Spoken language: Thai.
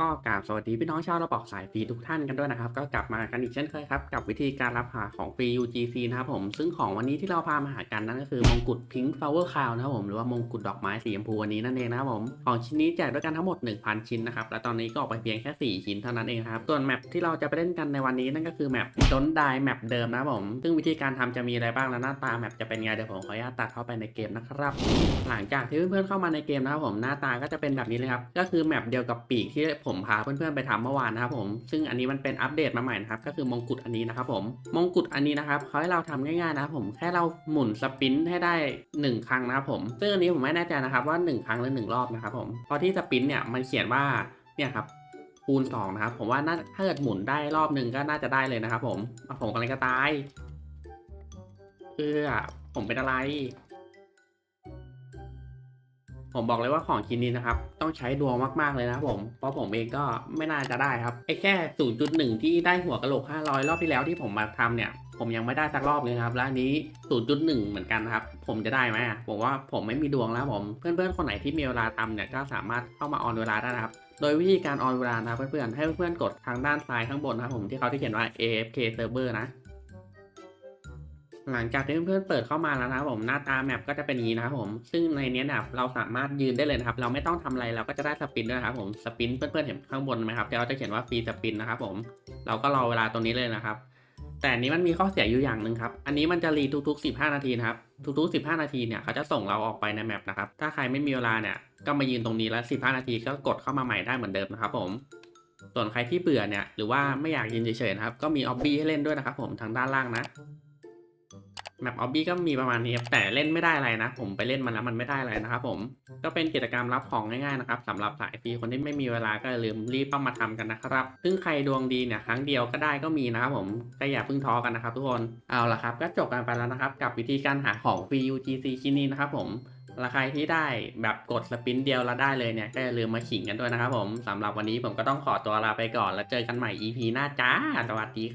ก็กราบสวัสดีพี่น้องชาวระบอกสายฟรีทุกท่านกันด้วยนะครับ ก็กลับมากันอีกเช่นเคยครับ กับวิธีการรับหาของฟรี UGC นะครับผม ซึ่งของวันนี้ที่เราพามาหากันนั่นก็คือมงกุฎ Pink Flower Crown นะครับผมหรือว่ามงกุฎดอกไม้สีชมพูวันนี้นั่นเองนะครับผมของชิ้นนี้แจกด้วยกันทั้งหมด 1,000 ชิ้นนะครับและตอนนี้ก็ออกไปเพียงแค่ 4 ชิ้นเท่านั้นเองครับส่วนแมปที่เราจะไปเล่นกันในวันนี้นั่นก็คือแมปดนดายแมปเดิมนะครับผมซึ่งวิธีการทำจะมีอะไรบ้างและหน้าตาแมปจะเป็นไงเดี๋ยวผมขออนุญาตตัดเข้าไปในเกมนะครับ หลังจากที่เพื่อนๆเข้ามาในเกมนะครับผมหน้าตาก็จะเป็นแบบนี้เลยครับก็คือแมปเดียวกับปีกที่ผมพาเพื่อนๆไปทำเมื่อวานนะครับผมซึ่งอันนี้มันเป็นอัปเดตมาใหม่นะครับก็คือมงกุฎอันนี้นะครับผมมงกุฎอันนี้นะครับเขาให้เราทำง่ายๆนะครับผมแค่เราหมุนสปินให้ได้ 1 ครั้งนะครับผมซึ่งอันนี้ผมไม่แน่ใจนะครับว่า 1 ครั้งหรือ1รอบนะครับผมเพราะที่สปินเนี่ยมันเขียนว่าเนี่ยครับคูณ2นะครับผมว่าน่าถ้าเกิดหมุนได้รอบหนึ่งก็น่าจะได้เลยนะครับผมอะผมกำลังจะตายเพื่อผมเป็นอะไร ผมบอกเลยว่าของชิ้นนี้นะครับ ต้องใช้ดวงมากๆเลยนะผมเพราะผมเองก็ไม่น่าจะได้ครับไอ้แค่ 0.1 ที่ได้หัวกะโหลก 500 รอบที่แล้วที่ผมมาทำเนี่ย ผมยังไม่ได้สักรอบเลยครับ และอันนี้ 0.1 เหมือนกันครับ ผมจะได้ไหมผมว่าผมไม่มีดวงแล้วผมเพื่อนๆคนไหนที่มีเวลาทำเนี่ยก็สามารถเข้ามาออนเวลาได้นะครับโดยวิธีการออนเวลานะครับเพื่อนๆให้เพื่อนๆกดทางด้านซ้ายข้างบนนะครับผมที่เขาที่เขียนว่า AFK server นะ หลังจากที่เพื่อนๆเปิดเข้ามาแล้วนะครับผมหน้าตาแมปก็จะเป็นอย่างนี้นะครับผมซึ่งในนี้เนี่ยเราสามารถยืนได้เลยนะครับเราไม่ต้องทำอะไรเราก็จะได้สปินด้วยนะครับผมสปินเพื่อนๆเห็นข้างบนไหมครับที่เขาจะเขียนว่าฟรีสปินนะครับผมเราก็รอเวลาตรงนี้เลยนะครับ แต่นนี้มันมีข้อเสียอยู่อย่างหนึ่งครับอันนี้มันจะรีทุกๆ 15 นาทีนะครับทุกๆ 15 นาทีเนี่ยเขาจะส่งเราออกไปในแมปนะครับถ้าใครไม่มีเวลาเนี่ยก็มายืนตรงนี้แล้ว 15 นาทีก็กดเข้ามาใหม่ได้เหมือนเดิมนะครับผมส่วนใครที่เบื่อเนี่ยหรือว่าไม่อยากยืนเฉยๆนะครับก็มีออบบี้ให้เล่นด้วยนะครับผมทางด้านล่างนะ แมปออบบี้ก็มีประมาณนี้แต่เล่นไม่ได้อะไรนะ ผมไปเล่นมันแล้วมันไม่ได้อะไรนะครับผมก็เป็นกิจกรรมรับของง่ายๆนะครับสำหรับสายฟรีคนที่ไม่มีเวลาก็ลืมรีบเข้ามาทำกันนะครับ ซึ่งใครดวงดีเนี่ยครั้งเดียวก็ได้ก็มีนะครับผมก็อย่าเพิ่งท้อกันนะครับทุกคนเอาละครับ ก็จบกันไปแล้วนะครับ กับวิธีการหาของฟรี UGC ชิ้นนี้นะครับผมราคาที่ได้แบบกดสปินเดียวแล้วได้เลยเนี่ยก็อย่าลืมมาขิงกันด้วยนะครับผมสำหรับวันนี้ผมก็ต้องขอตัวลาไปก่อนแล้วเจอกันใหม่ EP หน้าจ้าสวัสดี